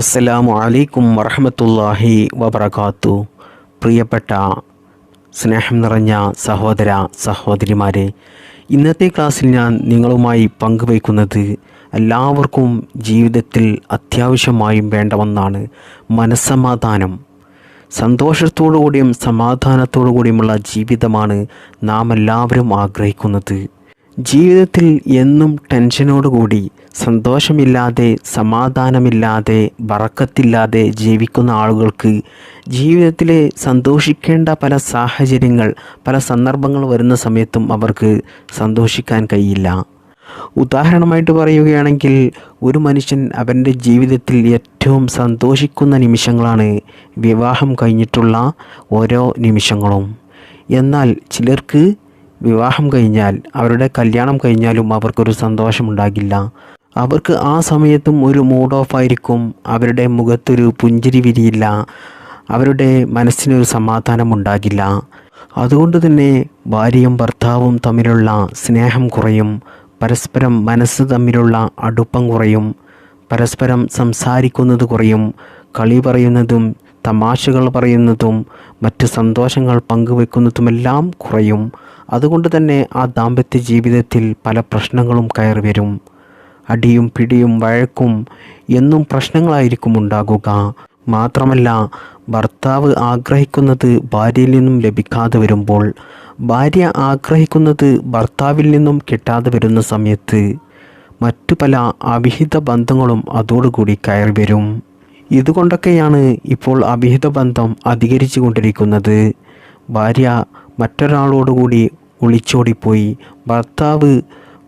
അസ്സലാമു അലൈക്കും വറഹമത്തല്ലാഹി വബർക്കാത്തു പ്രിയപ്പെട്ട സ്നേഹം നിറഞ്ഞ സഹോദര സഹോദരിമാരെ ഇന്നത്തെ ക്ലാസ്സിൽ ഞാൻ നിങ്ങളുമായി പങ്കുവയ്ക്കുന്നത് എല്ലാവർക്കും ജീവിതത്തിൽ അത്യാവശ്യമായും വേണ്ട ഒന്നാണ് മനസ്സമാധാനം. സന്തോഷത്തോടു കൂടിയും സമാധാനത്തോടു കൂടിയുമുള്ള ജീവിതമാണ് നാം എല്ലാവരും ആഗ്രഹിക്കുന്നത്. ജീവിതത്തിൽ എന്നും ടെൻഷനോടുകൂടി സന്തോഷമില്ലാതെ സമാധാനമില്ലാതെ വറക്കത്തില്ലാതെ ജീവിക്കുന്ന ആളുകൾക്ക് ജീവിതത്തിലെ സന്തോഷിക്കേണ്ട പല സാഹചര്യങ്ങൾ പല സന്ദർഭങ്ങൾ വരുന്ന സമയത്തും അവർക്ക് സന്തോഷിക്കാൻ കഴിയില്ല. ഉദാഹരണമായിട്ട് പറയുകയാണെങ്കിൽ ഒരു മനുഷ്യൻ അവന്റെ ജീവിതത്തിൽ ഏറ്റവും സന്തോഷിക്കുന്ന നിമിഷങ്ങളാണ് വിവാഹം കഴിഞ്ഞിട്ടുള്ള ഓരോ നിമിഷങ്ങളും. എന്നാൽ ചിലർക്ക് വിവാഹം കഴിഞ്ഞാൽ അവരുടെ കല്യാണം കഴിഞ്ഞാലും അവർക്കൊരു സന്തോഷമുണ്ടാകില്ല. അവർക്ക് ആ സമയത്തും ഒരു മൂഡ് ഓഫ് ആയിരിക്കും. അവരുടെ മുഖത്തൊരു പുഞ്ചിരി വിരിയില്ല. അവരുടെ മനസ്സിനൊരു സമാധാനം ഉണ്ടാകില്ല അതുകൊണ്ട് തന്നെ ഭാര്യയും ഭർത്താവും തമ്മിലുള്ള സ്നേഹം കുറയും. പരസ്പരം മനസ്സ് തമ്മിലുള്ള അടുപ്പം കുറയും. പരസ്പരം സംസാരിക്കുന്നത് കുറയും. കളി പറയുന്നതും തമാശകൾ പറയുന്നതും മറ്റ് സന്തോഷങ്ങൾ പങ്കുവെക്കുന്നതുമെല്ലാം കുറയും. അതുകൊണ്ട് തന്നെ ആ ദാമ്പത്യ ജീവിതത്തിൽ പല പ്രശ്നങ്ങളും കയറി വരും. അടിയും പിടിയും വഴക്കും എന്നും പ്രശ്നങ്ങളായിരിക്കും ഉണ്ടാകുക. മാത്രമല്ല ഭർത്താവ് ആഗ്രഹിക്കുന്നത് ഭാര്യയിൽ നിന്നും ലഭിക്കാതെ വരുമ്പോൾ ഭാര്യ ആഗ്രഹിക്കുന്നത് ഭർത്താവിൽ നിന്നും കിട്ടാതെ വരുന്ന സമയത്ത് മറ്റു പല അവിഹിത ബന്ധങ്ങളും അതോടുകൂടി കയറി വരും. ഇതുകൊണ്ടൊക്കെയാണ് ഇപ്പോൾ അവിഹിത ബന്ധം അധികരിച്ചു കൊണ്ടിരിക്കുന്നത്. ഭാര്യ മറ്റൊരാളോടുകൂടി ഒളിച്ചോടിപ്പോയി. ഭർത്താവ്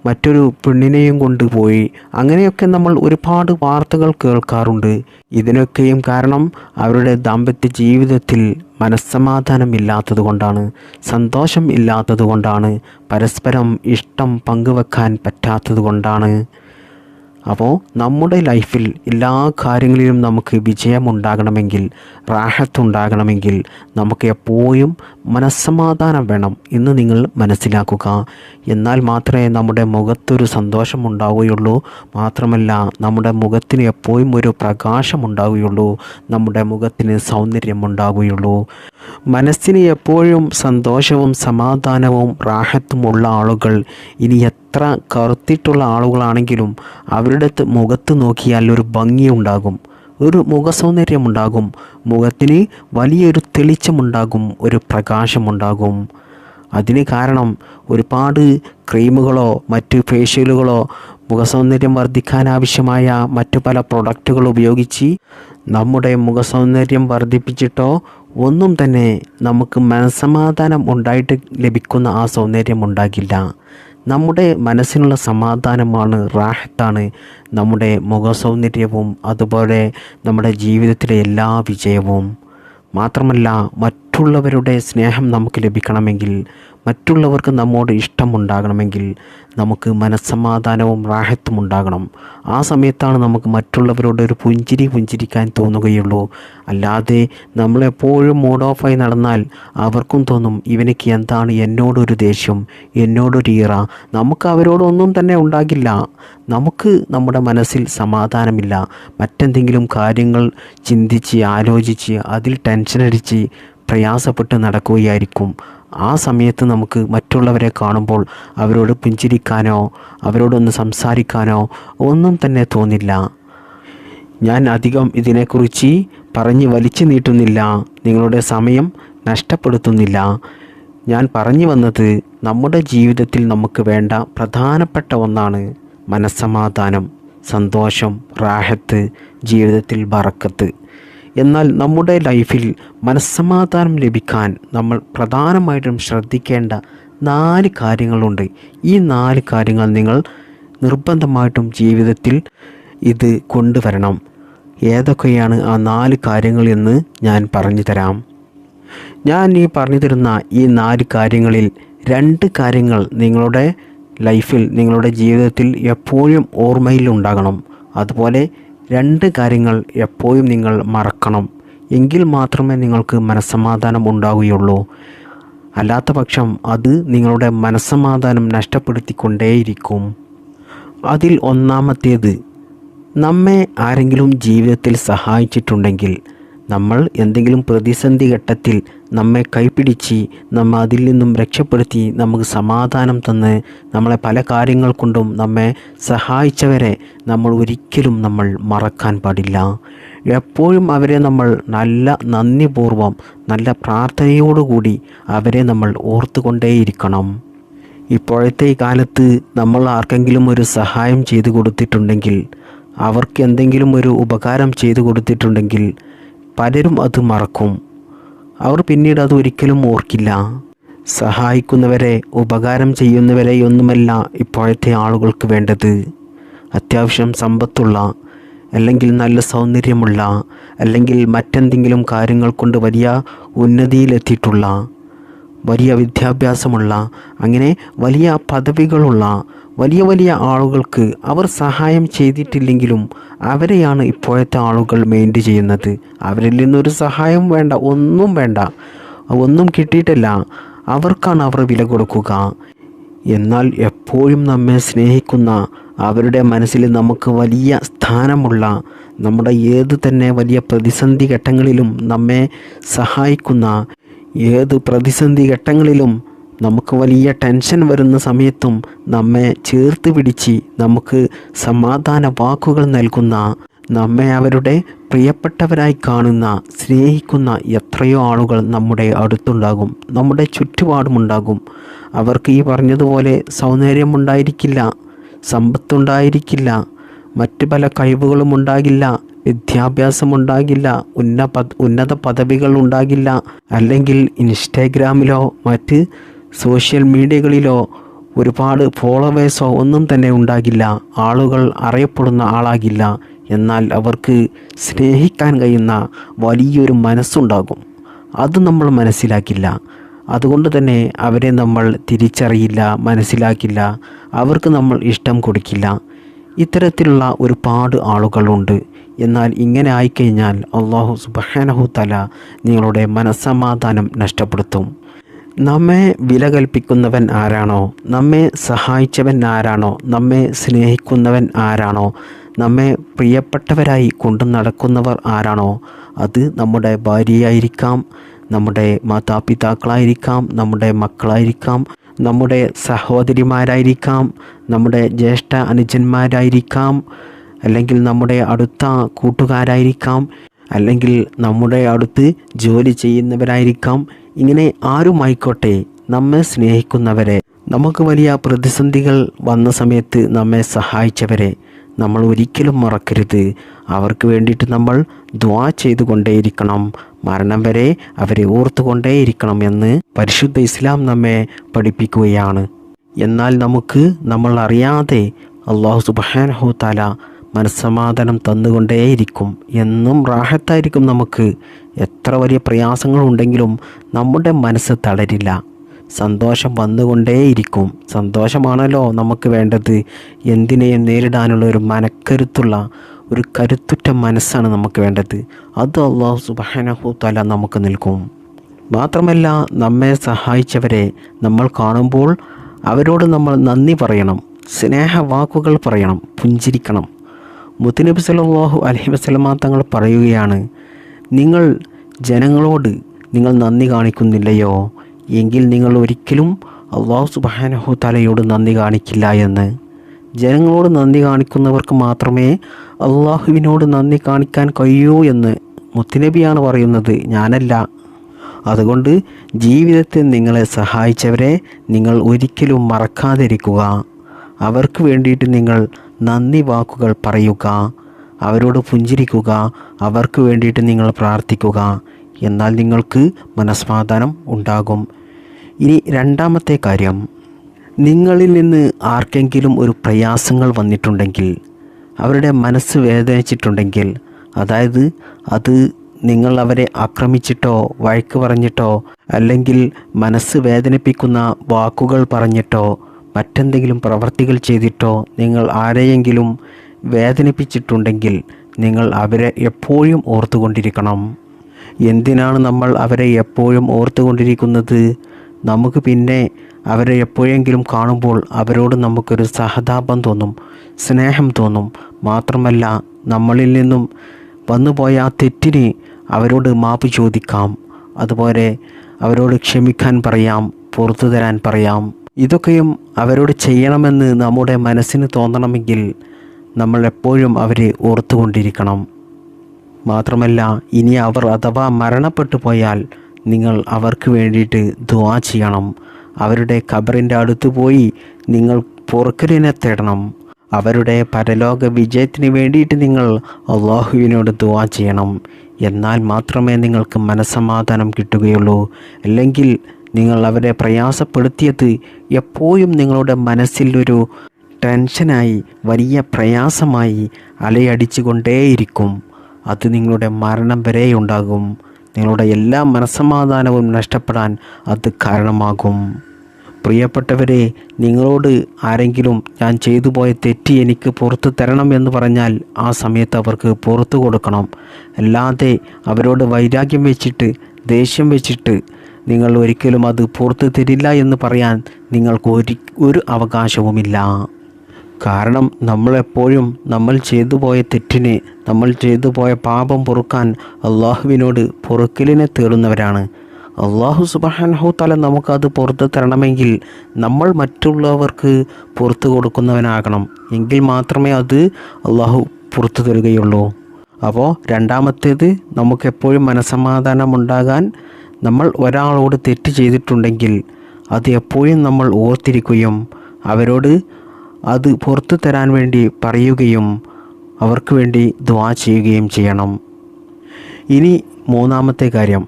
മറ്റൊരു പെണ്ണിനെയും കൊണ്ടുപോയി. അങ്ങനെയൊക്കെ നമ്മൾ ഒരുപാട് വാർത്തകൾ കേൾക്കാറുണ്ട്. ഇതിനൊക്കെയും കാരണം അവരുടെ ദാമ്പത്യ ജീവിതത്തിൽ മനസ്സമാധാനം ഇല്ലാത്തത് കൊണ്ടാണ് സന്തോഷം ഇല്ലാത്തത് കൊണ്ടാണ് പരസ്പരം ഇഷ്ടം പങ്കുവെക്കാൻ പറ്റാത്തത് കൊണ്ടാണ്. അപ്പോൾ നമ്മുടെ ലൈഫിൽ എല്ലാ കാര്യങ്ങളിലും നമുക്ക് വിജയമുണ്ടാകണമെങ്കിൽ റാഹത്തുണ്ടാകണമെങ്കിൽ നമുക്ക് എപ്പോഴും മനസ്സമാധാനം വേണം എന്ന് നിങ്ങൾ മനസ്സിലാക്കുക. എന്നാൽ മാത്രമേ നമ്മുടെ മുഖത്തൊരു സന്തോഷം ഉണ്ടാവുകയുള്ളൂ. മാത്രമല്ല നമ്മുടെ മുഖത്തിന് എപ്പോഴും ഒരു പ്രകാശം ഉണ്ടാവുകയുള്ളൂ. നമ്മുടെ മുഖത്തിന് സൗന്ദര്യം ഉണ്ടാവുകയുള്ളൂ. മനസ്സിന് എപ്പോഴും സന്തോഷവും സമാധാനവും റാഹത്തുമുള്ള ആളുകൾ ഇനി എത്ര കറുത്തിട്ടുള്ള ആളുകളാണെങ്കിലും അവരുടെ മുഖത്ത് നോക്കിയാൽ ഒരു ഭംഗിയുണ്ടാകും ഒരു മുഖസൗന്ദര്യമുണ്ടാകും മുഖത്തിന് വലിയൊരു തെളിച്ചമുണ്ടാകും ഒരു പ്രകാശമുണ്ടാകും. അതിന് കാരണം ഒരുപാട് ക്രീമുകളോ മറ്റ് ഫേഷ്യലുകളോ മുഖസൗന്ദര്യം വർദ്ധിക്കാൻ ആവശ്യമായ മറ്റു പല പ്രൊഡക്റ്റുകൾ ഉപയോഗിച്ച് നമ്മുടെ മുഖസൗന്ദര്യം വർദ്ധിപ്പിച്ചിട്ടോ ഒന്നും തന്നെ നമുക്ക് മനസമാധാനം ഉണ്ടായിട്ട് ലഭിക്കുന്ന ആ സൗന്ദര്യം ഉണ്ടാകില്ല. നമ്മുടെ മനസ്സിനുള്ള സമാധാനമാണ് റാഹത്താണ്. നമ്മുടെ മുഖസൗന്ദര്യവും അതുപോലെ നമ്മുടെ ജീവിതത്തിലെ എല്ലാ വിജയവും. മാത്രമല്ല മറ്റുള്ളവരുടെ സ്നേഹം നമുക്ക് ലഭിക്കണമെങ്കിൽ മറ്റുള്ളവർക്ക് നമ്മോട് ഇഷ്ടമുണ്ടാകണമെങ്കിൽ നമുക്ക് മനസ്സമാധാനവും റാഹത്തും ഉണ്ടാകണം. ആ സമയത്താണ് നമുക്ക് മറ്റുള്ളവരോട് ഒരു പുഞ്ചിരി പുഞ്ചിരിക്കാൻ തോന്നുകയുള്ളൂ. അല്ലാതെ നമ്മളെപ്പോഴും മൂഡ് ഓഫായി നടന്നാൽ അവർക്കും തോന്നും ഇവനക്ക് എന്താണ് എന്നോടൊരു ദേഷ്യം എന്നോടൊരു ഈറ. നമുക്ക് അവരോടൊന്നും തന്നെ ഉണ്ടാകില്ല. നമുക്ക് നമ്മുടെ മനസ്സിൽ സമാധാനമില്ല. മറ്റെന്തെങ്കിലും കാര്യങ്ങൾ ചിന്തിച്ച് ആലോചിച്ച് അതിൽ ടെൻഷനടിച്ച് പ്രയാസപ്പെട്ട് നടക്കുകയായിരിക്കും. ആ സമയത്ത് നമുക്ക് മറ്റുള്ളവരെ കാണുമ്പോൾ അവരോട് പുഞ്ചിരിക്കാനോ അവരോടൊന്ന് സംസാരിക്കാനോ ഒന്നും തന്നെ തോന്നില്ല. ഞാൻ അധികം ഇതിനെക്കുറിച്ച് പറഞ്ഞ് വലിച്ചു നീട്ടുന്നില്ല നിങ്ങളുടെ സമയം നഷ്ടപ്പെടുത്തുന്നില്ല. ഞാൻ പറഞ്ഞു വന്നത് നമ്മുടെ ജീവിതത്തിൽ നമുക്ക് വേണ്ട പ്രധാനപ്പെട്ട ഒന്നാണ് മനസ്സമാധാനം സന്തോഷം റാഹത്ത് ജീവിതത്തിൽ ബറക്കത്ത്. എന്നാൽ നമ്മുടെ ലൈഫിൽ മനസ്സമാധാനം ലഭിക്കാൻ നമ്മൾ പ്രധാനമായിട്ടും ശ്രദ്ധിക്കേണ്ട നാല് കാര്യങ്ങളുണ്ട്. ഈ നാല് കാര്യങ്ങൾ നിങ്ങൾ നിർബന്ധമായിട്ടും ജീവിതത്തിൽ ഇത് കൊണ്ടുവരണം. ഏതൊക്കെയാണ് ആ നാല് കാര്യങ്ങൾ എന്ന് ഞാൻ പറഞ്ഞു തരാം. ഞാൻ ഈ പറഞ്ഞു തരുന്ന ഈ നാല് കാര്യങ്ങളിൽ രണ്ട് കാര്യങ്ങൾ നിങ്ങളുടെ ലൈഫിൽ നിങ്ങളുടെ ജീവിതത്തിൽ എപ്പോഴും ഓർമ്മയിൽ ഉണ്ടാകണം. അതുപോലെ രണ്ട് കാര്യങ്ങൾ എപ്പോഴും നിങ്ങൾ മറക്കണം. എങ്കിൽ മാത്രമേ നിങ്ങൾക്ക് മനസ്സമാധാനം ഉണ്ടാവുകയുള്ളൂ. അല്ലാത്ത പക്ഷം അത് നിങ്ങളുടെ മനസ്സമാധാനം നഷ്ടപ്പെടുത്തിക്കൊണ്ടേയിരിക്കും. അതിൽ ഒന്നാമത്തേത് നമ്മെ ആരെങ്കിലും ജീവിതത്തിൽ സഹായിച്ചിട്ടുണ്ടെങ്കിൽ നമ്മൾ എന്തെങ്കിലും പ്രതിസന്ധി ഘട്ടത്തിൽ നമ്മെ കൈപിടിച്ച് നമ്മെ അതിൽ നിന്നും രക്ഷപ്പെടുത്തി നമുക്ക് സമാധാനം തന്ന് നമ്മളെ പല കാര്യങ്ങൾ കൊണ്ടും നമ്മെ സഹായിച്ചവരെ നമ്മൾ ഒരിക്കലും നമ്മൾ മറക്കാൻ പാടില്ല. എപ്പോഴും അവരെ നമ്മൾ നല്ല നന്ദിപൂർവം നല്ല പ്രാർത്ഥനയോടുകൂടി അവരെ നമ്മൾ ഓർത്തുകൊണ്ടേയിരിക്കണം. ഇപ്പോഴത്തെ ഈ കാലത്ത് നമ്മൾ ആർക്കെങ്കിലും ഒരു സഹായം ചെയ്തു കൊടുത്തിട്ടുണ്ടെങ്കിൽ അവർക്ക് എന്തെങ്കിലും ഒരു ഉപകാരം ചെയ്തു കൊടുത്തിട്ടുണ്ടെങ്കിൽ പലരും അത് മറക്കും. അവർ പിന്നീട് അത് ഒരിക്കലും ഓർക്കില്ല. സഹായിക്കുന്നവരെ ഉപകാരം ചെയ്യുന്നവരെയൊന്നുമല്ല ഇപ്പോഴത്തെ ആളുകൾക്ക് വേണ്ടത്. അത്യാവശ്യം സമ്പത്തുള്ള അല്ലെങ്കിൽ നല്ല സൗന്ദര്യമുള്ള അല്ലെങ്കിൽ മറ്റെന്തെങ്കിലും കാര്യങ്ങൾ കൊണ്ട് വലിയ ഉന്നതിയിലെത്തിയിട്ടുള്ള വലിയ വിദ്യാഭ്യാസമുള്ള അങ്ങനെ വലിയ പദവികളുള്ള വലിയ വലിയ ആളുകൾക്ക് അവർ സഹായം ചെയ്തിട്ടില്ലെങ്കിലും അവരെയാണ് ഇപ്പോഴത്തെ ആളുകൾ മെയിന്റ് ചെയ്യുന്നത്. അവരിൽ നിന്നൊരു സഹായം വേണ്ട ഒന്നും വേണ്ട ഒന്നും കിട്ടിയിട്ടില്ല. അവർക്കാണ് അവർ വില കൊടുക്കുക. എന്നാൽ എപ്പോഴും നമ്മെ സ്നേഹിക്കുന്ന അവരുടെ മനസ്സിൽ നമുക്ക് വലിയ സ്ഥാനമുള്ള നമ്മുടെ ഏത് തന്നെ വലിയ പ്രതിസന്ധി ഘട്ടങ്ങളിലും നമ്മെ സഹായിക്കുന്ന ഏത് പ്രതിസന്ധി ഘട്ടങ്ങളിലും നമുക്ക് വലിയ ടെൻഷൻ വരുന്ന സമയത്തും നമ്മെ ചേർത്ത് പിടിച്ച് നമുക്ക് സമാധാന വാക്കുകൾ നൽകുന്ന നമ്മെ അവരുടെ പ്രിയപ്പെട്ടവരായി കാണുന്ന സ്നേഹിക്കുന്ന എത്രയോ ആളുകൾ നമ്മുടെ അടുത്തുണ്ടാകും നമ്മുടെ ചുറ്റുപാടുമുണ്ടാകും അവർക്ക് ഈ പറഞ്ഞതുപോലെ സൗന്ദര്യമുണ്ടായിരിക്കില്ല സമ്പത്തുണ്ടായിരിക്കില്ല മറ്റ് പല കഴിവുകളും ഉണ്ടാകില്ല വിദ്യാഭ്യാസമുണ്ടാകില്ല ഉന്ന പദ ഉന്നത പദവികൾ ഉണ്ടാകില്ല അല്ലെങ്കിൽ ഇൻസ്റ്റാഗ്രാമിലോ മറ്റ് സോഷ്യൽ മീഡിയകളിലോ ഒരുപാട് ഫോളോവേഴ്സോ ഒന്നും തന്നെ ഉണ്ടാകില്ല. ആളുകൾ അറിയപ്പെടുന്ന ആളാകില്ല. എന്നാൽ അവർക്ക് സ്നേഹിക്കാൻ കഴിയുന്ന വലിയൊരു മനസ്സുണ്ടാകും. അത് നമ്മൾ മനസ്സിലാക്കില്ല. അതുകൊണ്ട് തന്നെ അവരെ നമ്മൾ തിരിച്ചറിയില്ല മനസ്സിലാക്കില്ല. അവർക്ക് നമ്മൾ ഇഷ്ടം കൊടുക്കില്ല. ഇത്തരത്തിലുള്ള ഒരുപാട് ആളുകളുണ്ട്. എന്നാൽ ഇങ്ങനെ ആയിക്കഴിഞ്ഞാൽ അള്ളാഹു സുബഹാനഹു തല നിങ്ങളുടെ മനസ്സമാധാനം നഷ്ടപ്പെടുത്തും. നമ്മെ വില കൽപ്പിക്കുന്നവൻ ആരാണോ? നമ്മെ സഹായിച്ചവൻ ആരാണോ? നമ്മെ സ്നേഹിക്കുന്നവൻ ആരാണോ? നമ്മെ പ്രിയപ്പെട്ടവരായി കൊണ്ടു നടക്കുന്നവർ ആരാണോ? അത് നമ്മുടെ ഭാര്യയായിരിക്കാം നമ്മുടെ മാതാപിതാക്കളായിരിക്കാം നമ്മുടെ മക്കളായിരിക്കാം നമ്മുടെ സഹോദരിമാരായിരിക്കാം നമ്മുടെ ജ്യേഷ്ഠ അനുജന്മാരായിരിക്കാം അല്ലെങ്കിൽ നമ്മുടെ അടുത്ത കൂട്ടുകാരായിരിക്കാം അല്ലെങ്കിൽ നമ്മുടെ അടുത്ത് ജോലി ചെയ്യുന്നവരായിരിക്കാം ഇങ്ങനെ ആരുമായിക്കോട്ടെ നമ്മെ സ്നേഹിക്കുന്നവരെ. നമുക്ക് വലിയ പ്രതിസന്ധികൾ വന്ന സമയത്ത് നമ്മെ സഹായിച്ചവരെ. നമ്മൾ ഒരിക്കലും മറക്കരുത്. അവർക്ക് വേണ്ടിയിട്ട് നമ്മൾ ദ്വാ ചെയ്തുകൊണ്ടേയിരിക്കണം. മരണം വരെ അവരെ ഓർത്തുകൊണ്ടേയിരിക്കണം എന്ന് പരിശുദ്ധ ഇസ്ലാം നമ്മെ പഠിപ്പിക്കുകയാണ്. എന്നാൽ നമുക്ക് നമ്മൾ അറിയാതെ അള്ളാഹു സുബാനഹു താല മനസ്സമാധാനം തന്നുകൊണ്ടേയിരിക്കും. എന്നും റാഹത്തായിരിക്കും നമുക്ക്. എത്ര വലിയ പ്രയാസങ്ങളുണ്ടെങ്കിലും നമ്മുടെ മനസ്സ് തളരില്ല. സന്തോഷം വന്നുകൊണ്ടേയിരിക്കും. സന്തോഷമാണല്ലോ നമുക്ക് വേണ്ടത്. എന്തിനേയും നേരിടാനുള്ള ഒരു മനക്കരുത്തുള്ള ഒരു കരുത്തുറ്റ മനസ്സാണ് നമുക്ക് വേണ്ടത്. അത് അള്ളാഹു സുബാനഹു തല നമുക്ക് നൽകും. മാത്രമല്ല നമ്മെ സഹായിച്ചവരെ നമ്മൾ കാണുമ്പോൾ അവരോട് നമ്മൾ നന്ദി പറയണം. സ്നേഹവാക്കുകൾ പറയണം. പുഞ്ചിരിക്കണം. മുത്തുനബി സല്ലല്ലാഹു അലഹി വസ്ലമ തങ്ങൾ പറയുകയാണ് നിങ്ങൾ ജനങ്ങളോട് നിങ്ങൾ നന്ദി കാണിക്കുന്നില്ലയോ? എങ്കിൽ നിങ്ങൾ ഒരിക്കലും അള്ളാഹു സുബാനഹു തലയോട് നന്ദി കാണിക്കില്ല എന്ന്. ജനങ്ങളോട് നന്ദി കാണിക്കുന്നവർക്ക് മാത്രമേ അള്ളാഹുവിനോട് നന്ദി കാണിക്കാൻ കഴിയൂ എന്ന് മുത്തുനബിയാണ് പറയുന്നത്. ഞാനല്ല. അതുകൊണ്ട് ജീവിതത്തിൽ നിങ്ങളെ സഹായിച്ചവരെ നിങ്ങൾ ഒരിക്കലും മറക്കാതിരിക്കുക. അവർക്ക് വേണ്ടിയിട്ട് നിങ്ങൾ നന്ദി വാക്കുകൾ പറയുക അവരോട് പുഞ്ചിരിക്കുക അവർക്ക് വേണ്ടിയിട്ട് നിങ്ങൾ പ്രാർത്ഥിക്കുക എന്നാൽ നിങ്ങൾക്ക് മനസ്സമാധാനം ഉണ്ടാകും. ഇനി രണ്ടാമത്തെ കാര്യം നിങ്ങളിൽ നിന്ന് ആർക്കെങ്കിലും ഒരു പ്രയാസങ്ങൾ വന്നിട്ടുണ്ടെങ്കിൽ അവരുടെ മനസ്സ് വേദനിച്ചിട്ടുണ്ടെങ്കിൽ അതായത് അത് നിങ്ങൾ അവരെ ആക്രമിച്ചിട്ടോ വഴക്ക് പറഞ്ഞിട്ടോ അല്ലെങ്കിൽ മനസ്സ് വേദനിപ്പിക്കുന്ന വാക്കുകൾ പറഞ്ഞിട്ടോ മറ്റെന്തെങ്കിലും പ്രവർത്തികൾ ചെയ്തിട്ടോ നിങ്ങൾ ആരെയെങ്കിലും വേദനിപ്പിച്ചിട്ടുണ്ടെങ്കിൽ നിങ്ങൾ അവരെ എപ്പോഴും ഓർത്തുകൊണ്ടിരിക്കണം. എന്തിനാണ് നമ്മൾ അവരെ എപ്പോഴും ഓർത്തുകൊണ്ടിരിക്കുന്നത്? നമുക്ക് പിന്നെ അവരെ എപ്പോഴെങ്കിലും കാണുമ്പോൾ അവരോട് നമുക്കൊരു സഹതാപം തോന്നും സ്നേഹം തോന്നും. മാത്രമല്ല നമ്മളിൽ നിന്നും വന്നുപോയ ആ തെറ്റിന് അവരോട് മാപ്പ് ചോദിക്കാം. അതുപോലെ അവരോട് ക്ഷമിക്കാൻ പറയാം പുറത്തു തരാൻ പറയാം. ഇതൊക്കെയും അവരോട് ചെയ്യണമെന്ന് നമ്മുടെ മനസ്സിന് തോന്നണമെങ്കിൽ നമ്മൾ എപ്പോഴും അവരെ ഓർത്തുകൊണ്ടിരിക്കണം. മാത്രമല്ല ഇനി അവർ അഥവാ മരണപ്പെട്ടു പോയാൽ നിങ്ങൾ അവർക്ക് വേണ്ടിയിട്ട് ദുവാ ചെയ്യണം. അവരുടെ ഖബറിന്റെ അടുത്ത് പോയി നിങ്ങൾ പൊറുക്കലിനെ തേടണം. അവരുടെ പരലോക വിജയത്തിന് വേണ്ടിയിട്ട് നിങ്ങൾ അള്ളാഹുവിനോട് ദുവാ ചെയ്യണം. എന്നാൽ മാത്രമേ നിങ്ങൾക്ക് മനസ്സമാധാനം കിട്ടുകയുള്ളൂ. അല്ലെങ്കിൽ നിങ്ങൾ അവരെ പ്രയാസപ്പെടുത്തിയത് എപ്പോഴും നിങ്ങളുടെ മനസ്സിലൊരു ടെൻഷനായി വലിയ പ്രയാസമായി അലയടിച്ചുകൊണ്ടേയിരിക്കും. അത് നിങ്ങളുടെ മരണം വരെ ഉണ്ടാകും. നിങ്ങളുടെ എല്ലാ മനസ്സമാധാനവും നഷ്ടപ്പെടാൻ അത് കാരണമാകും. പ്രിയപ്പെട്ടവരെ നിങ്ങളോട് ആരെങ്കിലും ഞാൻ ചെയ്തു പോയ തെറ്റ് എനിക്ക് പുറത്തു തരണം എന്ന് പറഞ്ഞാൽ ആ സമയത്ത് അവർക്ക് പുറത്തു കൊടുക്കണം. അല്ലാതെ അവരോട് വൈരാഗ്യം വെച്ചിട്ട് ദേഷ്യം വെച്ചിട്ട് നിങ്ങൾ ഒരിക്കലും അത് പുറത്തു തരില്ല എന്ന് പറയാൻ നിങ്ങൾക്ക് ഒരു ഒരു അവകാശവുമില്ല. കാരണം നമ്മളെപ്പോഴും നമ്മൾ ചെയ്തു പോയ തെറ്റിന് നമ്മൾ ചെയ്തു പോയ പാപം പൊറുക്കാൻ അള്ളാഹുവിനോട് പൊറുക്കലിനെ തേടുന്നവരാണ്. അള്ളാഹു സുബാൻഹു തല നമുക്കത് പുറത്തു തരണമെങ്കിൽ നമ്മൾ മറ്റുള്ളവർക്ക് പുറത്തു കൊടുക്കുന്നവനാകണം. എങ്കിൽ മാത്രമേ അത് അള്ളാഹു പുറത്തു തരികയുള്ളൂ. അപ്പോൾ രണ്ടാമത്തേത് നമുക്കെപ്പോഴും മനസമാധാനം ഉണ്ടാകാൻ നമ്മൾ ഒരാളോട് തെറ്റ് ചെയ്തിട്ടുണ്ടെങ്കിൽ അത് എപ്പോഴും നമ്മൾ ഓർത്തിരിക്കുകയും അവരോട് അത് പുറത്തു തരാൻ വേണ്ടി പറയുകയും അവർക്ക് വേണ്ടി ദ്വാ ചെയ്യുകയും ചെയ്യണം. ഇനി മൂന്നാമത്തെ കാര്യം.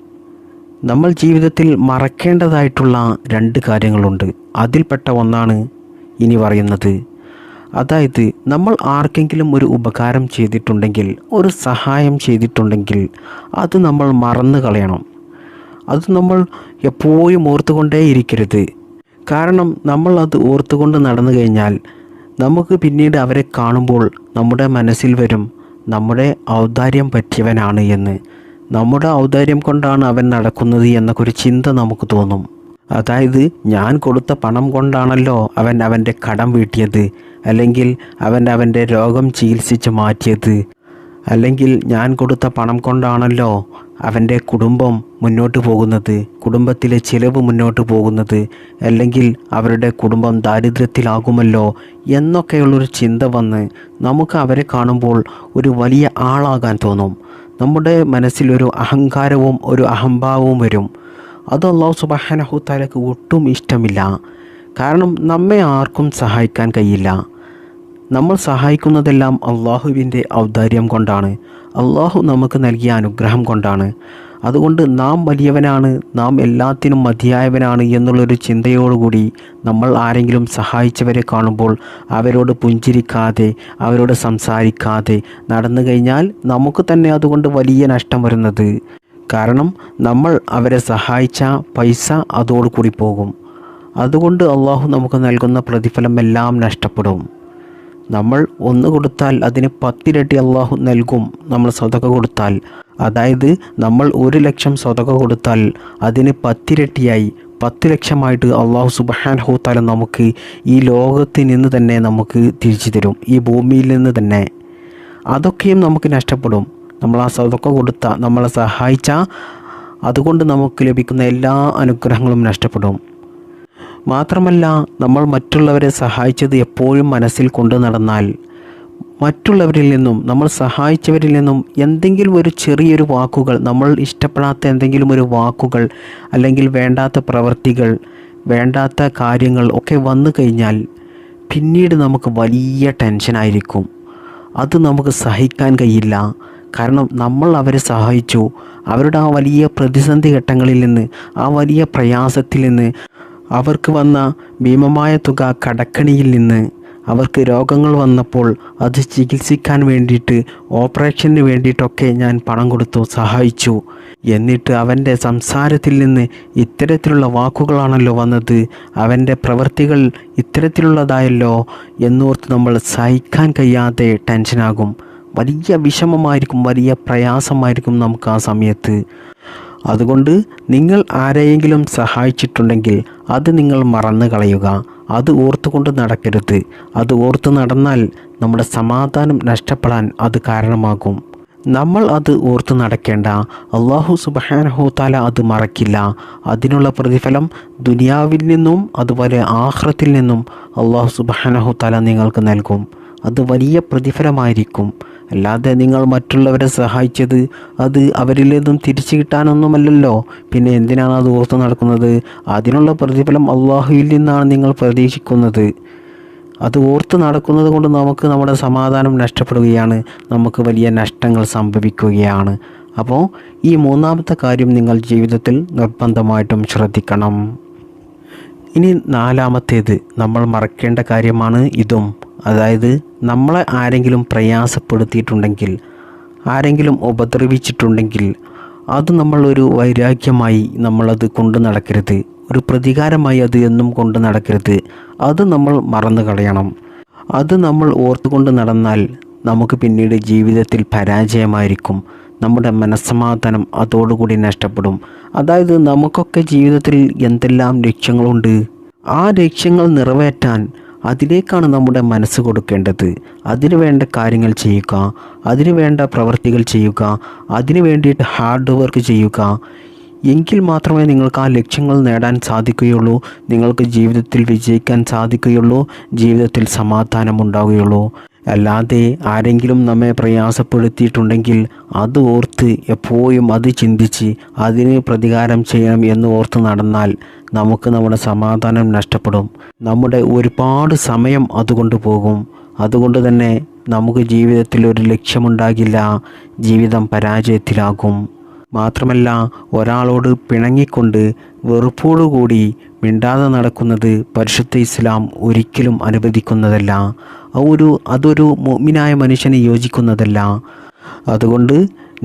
നമ്മൾ ജീവിതത്തിൽ മറക്കേണ്ടതായിട്ടുള്ള രണ്ട് കാര്യങ്ങളുണ്ട്. അതിൽപ്പെട്ട ഒന്നാണ് ഇനി പറയുന്നത്. അതായത് നമ്മൾ ആർക്കെങ്കിലും ഒരു ഉപകാരം ചെയ്തിട്ടുണ്ടെങ്കിൽ ഒരു സഹായം ചെയ്തിട്ടുണ്ടെങ്കിൽ അത് നമ്മൾ മറന്നു കളയണം. അത് നമ്മൾ എപ്പോഴും ഓർത്തുകൊണ്ടേയിരിക്കരുത്. കാരണം നമ്മൾ അത് ഓർത്തുകൊണ്ട് നടന്നു കഴിഞ്ഞാൽ നമുക്ക് പിന്നീട് അവരെ കാണുമ്പോൾ നമ്മുടെ മനസ്സിൽ വരും നമ്മുടെ ഔദാര്യം പറ്റിയവനാണ് എന്ന്. നമ്മുടെ ഔദാര്യം കൊണ്ടാണ് അവൻ നടക്കുന്നത് എന്നൊക്കെ ഒരു ചിന്ത നമുക്ക് തോന്നും. അതായത് ഞാൻ കൊടുത്ത പണം കൊണ്ടാണല്ലോ അവൻ അവന്റെ കടം വീട്ടിയത് അല്ലെങ്കിൽ അവൻ അവന്റെ രോഗം ചികിത്സിച്ച് മാറ്റിയത് അല്ലെങ്കിൽ ഞാൻ കൊടുത്ത പണം കൊണ്ടാണല്ലോ അവന്റെ കുടുംബം മുന്നോട്ട് പോകുന്നത് കുടുംബത്തിലെ ചിലവ് മുന്നോട്ട് പോകുന്നത് അല്ലെങ്കിൽ അവരുടെ കുടുംബം ദാരിദ്ര്യത്തിലാകുമല്ലോ എന്നൊക്കെയുള്ളൊരു ചിന്ത വന്ന് നമുക്ക് അവരെ കാണുമ്പോൾ ഒരു വലിയ ആളാകാൻ തോന്നും. നമ്മുടെ മനസ്സിലൊരു അഹങ്കാരവും ഒരു അഹംഭാവവും വരും. അത് അള്ളാഹു സുബാനഹു താലക്ക് ഒട്ടും ഇഷ്ടമില്ല. കാരണം നമ്മെ ആർക്കും സഹായിക്കാൻ കഴിയില്ല. നമ്മൾ സഹായിക്കുന്നതെല്ലാം അള്ളാഹുവിന്റെ ഔദാര്യം കൊണ്ടാണ്. അള്ളാഹു നമുക്ക് നൽകിയ അനുഗ്രഹം കൊണ്ടാണ്. അതുകൊണ്ട് നാം വലിയവനാണ് നാം എല്ലാത്തിനും മതിയായവനാണ് എന്നുള്ളൊരു ചിന്തയോടുകൂടി നമ്മൾ ആരെങ്കിലും സഹായിച്ചവരെ കാണുമ്പോൾ അവരോട് പുഞ്ചിരിക്കാതെ അവരോട് സംസാരിക്കാതെ നടന്നു കഴിഞ്ഞാൽ നമുക്ക് തന്നെ അതുകൊണ്ട് വലിയ നഷ്ടം വരുന്നത്. കാരണം നമ്മൾ അവരെ സഹായിച്ച പൈസ അതോടുകൂടി പോകും. അതുകൊണ്ട് അള്ളാഹു നമുക്ക് നൽകുന്ന പ്രതിഫലം എല്ലാം നഷ്ടപ്പെടും. നമ്മൾ ഒന്ന് കൊടുത്താൽ അതിന് പത്തിരട്ടി അള്ളാഹു നൽകും നമ്മൾ സ്വതക കൊടുത്താൽ. അതായത് നമ്മൾ ഒരു ലക്ഷം സ്വതക കൊടുത്താൽ അതിന് പത്തിരട്ടിയായി. പത്ത് ലക്ഷമായിട്ട് അള്ളാഹു സുബഹാൻ ഹൂത്താല നമുക്ക് ഈ ലോകത്തിൽ നിന്ന് തന്നെ നമുക്ക് തിരിച്ചു തരും. ഈ ഭൂമിയിൽ നിന്ന് തന്നെ. അതൊക്കെയും നമുക്ക് നഷ്ടപ്പെടും. നമ്മൾ ആ സ്വതക്ക കൊടുത്ത നമ്മളെ സഹായിച്ച അതുകൊണ്ട് നമുക്ക് ലഭിക്കുന്ന എല്ലാ അനുഗ്രഹങ്ങളും നഷ്ടപ്പെടും. മാത്രമല്ല നമ്മൾ മറ്റുള്ളവരെ സഹായിച്ചത് എപ്പോഴും മനസ്സിൽ കൊണ്ടു നടന്നാൽ മറ്റുള്ളവരിൽ നിന്നും നമ്മൾ സഹായിച്ചവരിൽ നിന്നും എന്തെങ്കിലും ഒരു ചെറിയൊരു വാക്കുകൾ നമ്മൾ ഇഷ്ടപ്പെടാത്ത എന്തെങ്കിലും ഒരു വാക്കുകൾ അല്ലെങ്കിൽ വേണ്ടാത്ത പ്രവൃത്തികൾ വേണ്ടാത്ത കാര്യങ്ങൾ ഒക്കെ വന്നു കഴിഞ്ഞാൽ പിന്നീട് നമുക്ക് വലിയ ടെൻഷനായിരിക്കും അത് നമുക്ക് സഹിക്കാൻ കഴിയില്ല. കാരണം നമ്മൾ അവരെ സഹായിച്ചു. അവരുടെ ആ വലിയ പ്രതിസന്ധി ഘട്ടങ്ങളിൽ നിന്ന് ആ വലിയ പ്രയാസത്തിൽ നിന്ന് അവർക്ക് വന്ന ഭീമമായ തുക കടക്കണിയിൽ നിന്ന് അവർക്ക് രോഗങ്ങൾ വന്നപ്പോൾ അത് ചികിത്സിക്കാൻ വേണ്ടിയിട്ട് ഓപ്പറേഷന് വേണ്ടിയിട്ടൊക്കെ ഞാൻ പണം കൊടുത്തു സഹായിച്ചു. എന്നിട്ട് അവന്റെ സംസാരത്തിൽ നിന്ന് ഇത്തരത്തിലുള്ള വാക്കുകളാണല്ലോ വന്നത്. അവന്റെ പ്രവൃത്തികൾ ഇത്തരത്തിലുള്ളതായല്ലോ എന്നോർത്ത് നമ്മൾ സഹിക്കാൻ കഴിയാതെ ടെൻഷനാകും വലിയ വിഷമമായിരിക്കും വലിയ പ്രയാസമായിരിക്കും നമുക്ക് ആ സമയത്ത്. അതുകൊണ്ട് നിങ്ങൾ ആരെയെങ്കിലും സഹായിച്ചിട്ടുണ്ടെങ്കിൽ അത് നിങ്ങൾ മറന്നു കളയുക. അത് ഓർത്തുകൊണ്ട് നടക്കരുത്. അത് ഓർത്ത് നടന്നാൽ നമ്മുടെ സമാധാനം നഷ്ടപ്പെടാൻ അത് കാരണമാകും. നമ്മൾ അത് ഓർത്ത് നടക്കേണ്ട. അള്ളാഹു സുബഹാനഹു താല അത് മറക്കില്ല. അതിനുള്ള പ്രതിഫലം ദുനിയാവിൽ നിന്നും അതുപോലെ ആഹ്റത്തിൽ നിന്നും അള്ളാഹു സുബഹാനഹു താല നിങ്ങൾക്ക് നൽകും. അത് വലിയ പ്രതിഫലമായിരിക്കും. അല്ലാതെ നിങ്ങൾ മറ്റുള്ളവരെ സഹായിച്ചത് അത് അവരിൽ നിന്നും തിരിച്ചു കിട്ടാനൊന്നുമല്ലല്ലോ. പിന്നെ എന്തിനാണ് അത് ഓർത്ത് നടക്കുന്നത്? അതിനുള്ള പ്രതിഫലം അള്ളാഹുവിൽ നിന്നാണ് നിങ്ങൾ പ്രതീക്ഷിക്കുന്നത്. അത് ഓർത്ത് നടക്കുന്നത് കൊണ്ട് നമുക്ക് നമ്മുടെ സമാധാനം നഷ്ടപ്പെടുകയാണ്. നമുക്ക് വലിയ നഷ്ടങ്ങൾ സംഭവിക്കുകയാണ്. അപ്പോൾ ഈ മൂന്നാമത്തെ കാര്യം നിങ്ങൾ ജീവിതത്തിൽ നിർബന്ധമായിട്ടും ശ്രദ്ധിക്കണം. ഇനി നാലാമത്തേത് നമ്മൾ മറക്കേണ്ട കാര്യമാണ് ഇതും. അതായത് നമ്മളെ ആരെങ്കിലും പ്രയാസപ്പെടുത്തിയിട്ടുണ്ടെങ്കിൽ ആരെങ്കിലും ഉപദ്രവിച്ചിട്ടുണ്ടെങ്കിൽ അത് നമ്മളൊരു വൈരാഗ്യമായി നമ്മളത് കൊണ്ട് നടക്കരുത്. ഒരു പ്രതികാരമായി അത് എന്നും കൊണ്ട് നടക്കരുത്. അത് നമ്മൾ മറന്നു കളയണം. അത് നമ്മൾ ഓർത്തുകൊണ്ട് നടന്നാൽ നമുക്ക് പിന്നീട് ജീവിതത്തിൽ പരാജയമായിരിക്കും. നമ്മുടെ മനസ്സമാധാനം അതോടുകൂടി നഷ്ടപ്പെടും. അതായത് നമുക്കൊക്കെ ജീവിതത്തിൽ എന്തെല്ലാം ലക്ഷ്യങ്ങളുണ്ട് ആ ലക്ഷ്യങ്ങൾ നിറവേറ്റാൻ അതിലേക്കാണ് നമ്മുടെ മനസ്സ് കൊടുക്കേണ്ടത്. അതിനു വേണ്ട കാര്യങ്ങൾ ചെയ്യുക അതിനു വേണ്ട പ്രവർത്തികൾ ചെയ്യുക അതിനു വേണ്ടിയിട്ട് ഹാർഡ് വർക്ക് ചെയ്യുക. എങ്കിൽ മാത്രമേ നിങ്ങൾക്ക് ആ ലക്ഷ്യങ്ങൾ നേടാൻ സാധിക്കുകയുള്ളൂ നിങ്ങൾക്ക് ജീവിതത്തിൽ വിജയിക്കാൻ സാധിക്കുകയുള്ളൂ ജീവിതത്തിൽ സമാധാനം ഉണ്ടാവുകയുള്ളൂ. അല്ലാതെ ആരെങ്കിലും നമ്മെ പ്രയാസപ്പെടുത്തിയിട്ടുണ്ടെങ്കിൽ അത് ഓർത്ത് എപ്പോഴും അത് ചിന്തിച്ച് അതിന് പ്രതികാരം ചെയ്യണം എന്ന് ഓർത്ത് നടന്നാൽ നമുക്ക് നമ്മുടെ സമാധാനം നഷ്ടപ്പെടും. നമ്മുടെ ഒരുപാട് സമയം അതുകൊണ്ട് പോകും. അതുകൊണ്ട് തന്നെ നമുക്ക് ജീവിതത്തിൽ ഒരു ലക്ഷ്യമുണ്ടാകില്ല. ജീവിതം പരാജയത്തിലാകും. മാത്രമല്ല ഒരാളോട് പിണങ്ങിക്കൊണ്ട് വെറുപ്പോടുകൂടി മിണ്ടാതെ നടക്കുന്നത് പരിശുദ്ധ ഇസ്ലാം ഒരിക്കലും അനുവദിക്കുന്നതല്ല. ഒരു അതൊരു മുഅ്മിനായ മനുഷ്യനെ യോജിക്കുന്നതല്ല. അതുകൊണ്ട്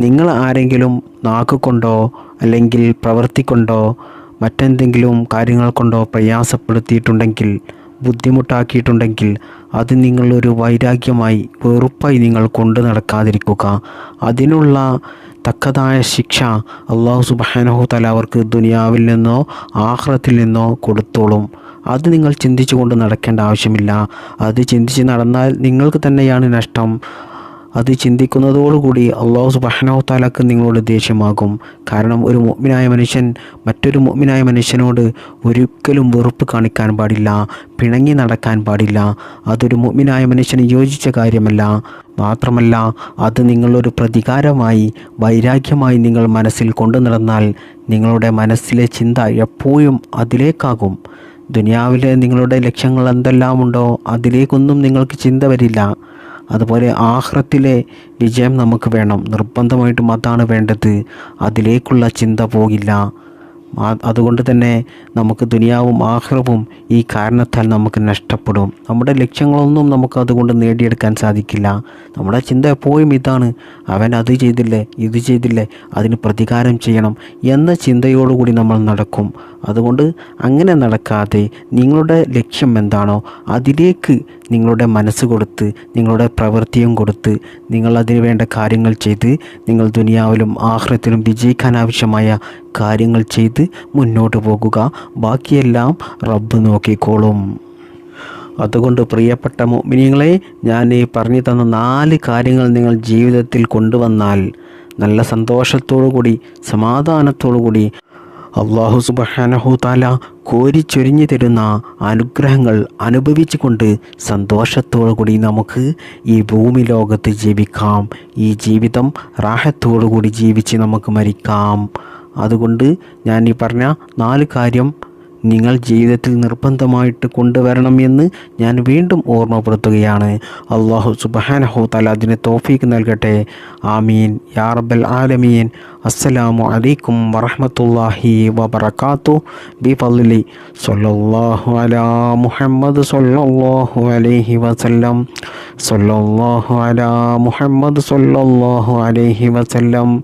നിങ്ങൾ ആരെങ്കിലും നാക്കുകൊണ്ടോ അല്ലെങ്കിൽ പ്രവർത്തിക്കൊണ്ടോ മറ്റെന്തെങ്കിലും കാര്യങ്ങൾ കൊണ്ടോ പ്രയാസപ്പെടുത്തിയിട്ടുണ്ടെങ്കിൽ ബുദ്ധിമുട്ടാക്കിയിട്ടുണ്ടെങ്കിൽ അത് നിങ്ങളൊരു വൈരാഗ്യമായി വെറുപ്പായി നിങ്ങൾ കൊണ്ടു നടക്കാതിരിക്കുക. അതിനുള്ള തക്കതായ ശിക്ഷ അള്ളാഹു സുബാനഹു തല അവർക്ക് ദുനിയാവിൽ നിന്നോ ആഹ്റത്തിൽ നിന്നോ കൊടുത്തോളും. അത് നിങ്ങൾ ചിന്തിച്ചു കൊണ്ട് നടക്കേണ്ട ആവശ്യമില്ല. അത് ചിന്തിച്ച് നടന്നാൽ നിങ്ങൾക്ക് തന്നെയാണ് നഷ്ടം. അത് ചിന്തിക്കുന്നതോടുകൂടി അള്ളാഹു സുബാനോ താലാക്ക് നിങ്ങളോട് ദേഷ്യമാകും. കാരണം ഒരു മുഅ്മിനായ മനുഷ്യൻ മറ്റൊരു മുഅ്മിനായ മനുഷ്യനോട് ഒരിക്കലും വെറുപ്പ് കാണിക്കാൻ പാടില്ല പിണങ്ങി നടക്കാൻ പാടില്ല. അതൊരു മുഅ്മിനായ മനുഷ്യന് യോജിച്ച കാര്യമല്ല. മാത്രമല്ല അത് നിങ്ങളൊരു പ്രതികാരമായി വൈരാഗ്യമായി നിങ്ങൾ മനസ്സിൽ കൊണ്ടു നടന്നാൽ നിങ്ങളുടെ മനസ്സിലെ ചിന്ത എപ്പോഴും അതിലേക്കാകും. ദുനിയാവിലെ നിങ്ങളുടെ ലക്ഷ്യങ്ങൾ എന്തെല്ലാമുണ്ടോ അതിലേക്കൊന്നും നിങ്ങൾക്ക് ചിന്ത വരില്ല. അതുപോലെ ആഹ്റത്തിലെ വിജയം നമുക്ക് വേണം. നിർബന്ധമായിട്ടും അതാണ് വേണ്ടത്. അതിലേക്കുള്ള ചിന്ത പോകില്ല. അതുകൊണ്ട് തന്നെ നമുക്ക് ദുനിയാവും ആഹ്റവും ഈ കാരണത്താൽ നമുക്ക് നഷ്ടപ്പെടും. നമ്മുടെ ലക്ഷ്യങ്ങളൊന്നും നമുക്ക് അതുകൊണ്ട് നേടിയെടുക്കാൻ സാധിക്കില്ല. നമ്മുടെ ചിന്ത എപ്പോഴും ഇതാണ്. അവൻ അത് ചെയ്തില്ലേ ഇത് ചെയ്തില്ലേ അതിന് പ്രതികാരം ചെയ്യണം എന്ന ചിന്തയോടുകൂടി നമ്മൾ നടക്കും. അതുകൊണ്ട് അങ്ങനെ നടക്കാതെ നിങ്ങളുടെ ലക്ഷ്യം എന്താണോ അതിലേക്ക് നിങ്ങളുടെ മനസ്സ് കൊടുത്ത് നിങ്ങളുടെ പ്രവൃത്തിയും കൊടുത്ത് നിങ്ങൾ അതിന് വേണ്ട കാര്യങ്ങൾ ചെയ്ത് നിങ്ങൾ ദുനിയാവിലും ആഹ്റത്തിലും വിജയിക്കാൻ ആവശ്യമായ കാര്യങ്ങൾ ചെയ്ത് മുന്നോട്ട് പോകുക. ബാക്കിയെല്ലാം റബ്ബ് നോക്കിക്കോളും. അതുകൊണ്ട് പ്രിയപ്പെട്ട മുഅ്മിനീങ്ങളെ ഞാൻ ഈ പറഞ്ഞു തന്ന നാല് കാര്യങ്ങൾ നിങ്ങൾ ജീവിതത്തിൽ കൊണ്ടുവന്നാൽ നല്ല സന്തോഷത്തോടു കൂടി സമാധാനത്തോടു കൂടി അള്ളാഹു സുബഹാനഹുതാല കോരിച്ചൊരിഞ്ഞു തരുന്ന അനുഗ്രഹങ്ങൾ അനുഭവിച്ചുകൊണ്ട് സന്തോഷത്തോടു കൂടി നമുക്ക് ഈ ഭൂമി ലോകത്ത് ജീവിക്കാം. ഈ ജീവിതം റാഹത്തോടു കൂടി ജീവിച്ച് നമുക്ക് മരിക്കാം. അതുകൊണ്ട് ഞാൻ ഈ പറഞ്ഞ നാല് കാര്യം നിങ്ങൾ ജീവിതത്തിൽ നിർബന്ധമായിട്ട് കൊണ്ടുവരണം എന്ന് ഞാൻ വീണ്ടും ഓർമ്മപ്പെടുത്തുകയാണ്. അള്ളാഹു സുബഹാനഹു തല അതിന് തോഫീക്ക് നൽകട്ടെ. ആമീൻ. യാ റബ്ബൽ ആലമീൻ. അസ്സലാമു അലൈക്കും വറഹമത്തല്ലാഹി വബറകാതു ബി പള്ളി സൊല്ലാഹു അലാ മുഹമ്മദ് സൊല്ലാഹു അലൈഹി വസല്ലം. സൊല്ലാഹു അലാ മുഹമ്മദ് സൊല്ലാഹു അലൈഹി വസല്ലം.